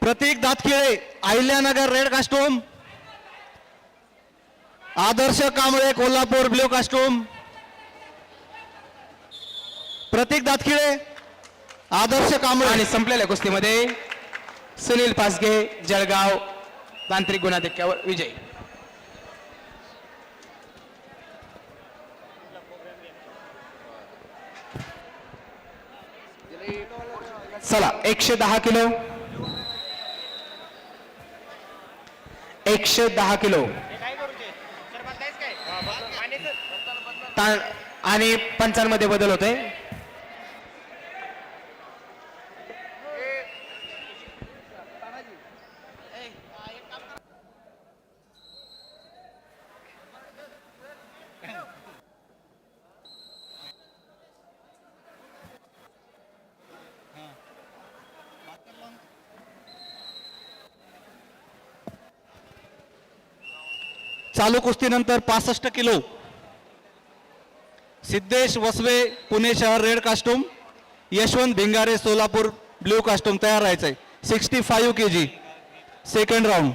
Prateek Datkhile Ahilyanagar red costume. Adarsh Kamble Kolhapur blue costume. Prateek Datkhile Adarsh Kamble. आणि संपलेल्या कुस्तीमध्ये सुनील पासगे जळगाव तांत्रिक गुणाधिक्यावर विजय. चला एकशे दहा किलो. एकशे दहा किलो. आणि पंचांमध्ये बदल होते चालू कुस्तीनंतर पासष्ट किलो. सिद्धेश वसवे पुणे शहर red costume. Yashwant Bhingare Solapur blue costume तयार राहायचंय. Sixty five K G. Second round.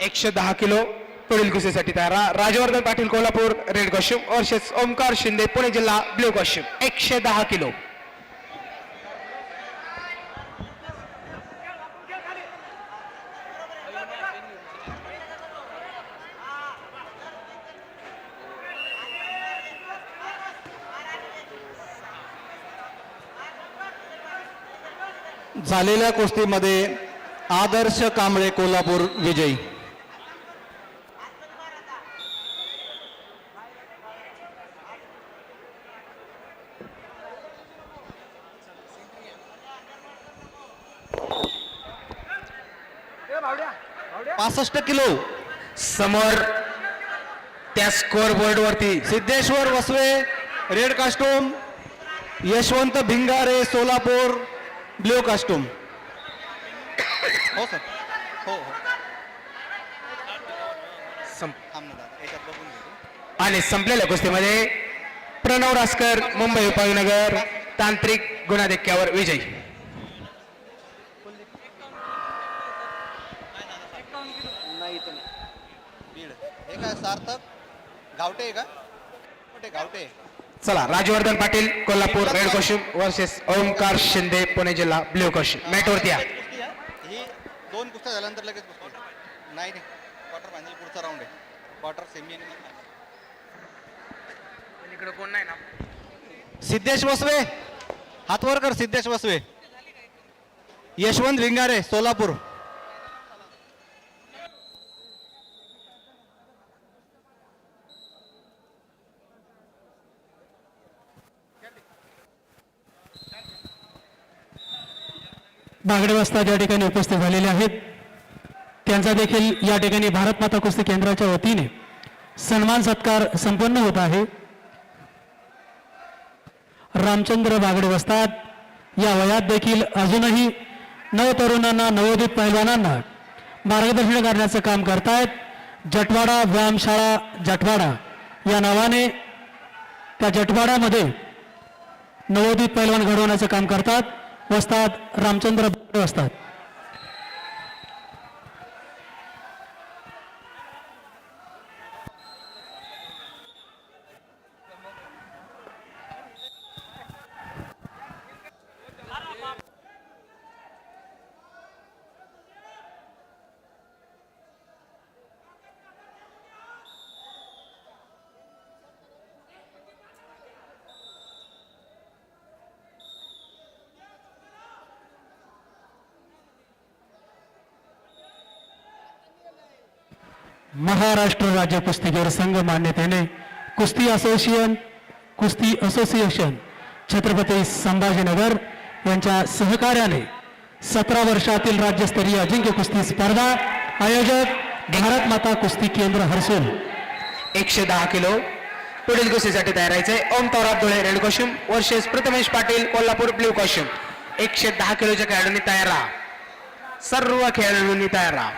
एकशे दहा किलो पुढील कुस्तीसाठी तयार. Rajvardhan Patil Kolhapur red costume versus Omkar Shinde Pune जिल्हा ब्ल्यू कॉस्ट्युम. एकशे दहा किलो. झालेल्या कुस्तीमध्ये आदर्श कांबळे कोल्हापूर विजयी. पासष्ट किलो. समोर त्या स्कोअर बोर्ड वरती Siddheshwar Vasave red costume Yashwant Bhingare Solapur blue costume हो सर. हो हो. आणि संपलेल्या कुस्तीमध्ये प्रणव रासकर मुंबई उपनगर तांत्रिक गुणाधिक्यावर विजय. नाही इथं नाही. बीड. हे काय सार्थक? गावटे आहे का? कुठे गावटे चला Rajvardhan Patil Kolhapur red costume versus Omkar Shinde Pune जिल्हा ब्ल्यू कॉस्ट्युम मॅटवरती या. कुस्ती आहे. ही दोन कुस्त्या झाल्यानंतर लगेच कुस्ती नाही नाही. क्वार्टर फायनल पुढचा राऊंड आहे. क्वार्टर सेमी आणि कोण नाही ना? सिद्धेश वसवे हातवर कर सिद्धेश वसवे यशवंत भिंगारे सोलापूर. बागडे वस्ताद या ठिकाणी उपस्थित झालेले आहेत त्यांचा देखील या ठिकाणी भारत माता कुस्ती केंद्राच्या वतीने सन्मान सत्कार संपन्न होत आहे. रामचंद्र बागडे वस्ताद या वयात देखील अजूनही नवतरुणांना नवोदित पैलवानांना मार्गदर्शन करण्याचं काम करतायत. जटवाडा व्यायामशाळा जटवाडा या नावाने त्या जटवाड्यामध्ये नवोदित पैलवान घडवण्याचं काम करतात. वसतात रामचंद्र असतात महाराष्ट्र राज्य कुस्तीगीर संघ मान्यतेने कुस्ती असोसिएशन कुस्ती असोसिएशन छत्रपती संभाजीनगर यांच्या सहकार्याने सतरा वर्षातील राज्यस्तरीय अजिंक्य कुस्ती स्पर्धा आयोजक भारत माता कुस्ती केंद्र हर्सूल एकशे दहा किलो पुढील कुस्तीसाठी तयार राहायचंय Om Taurab Dhule red costume versus Prathamesh Patil Kolhapur blue costume एकशे दहा किलोच्या खेळाडूंनी तयार राहा. सर्व खेळाडूंनी तयार राहा.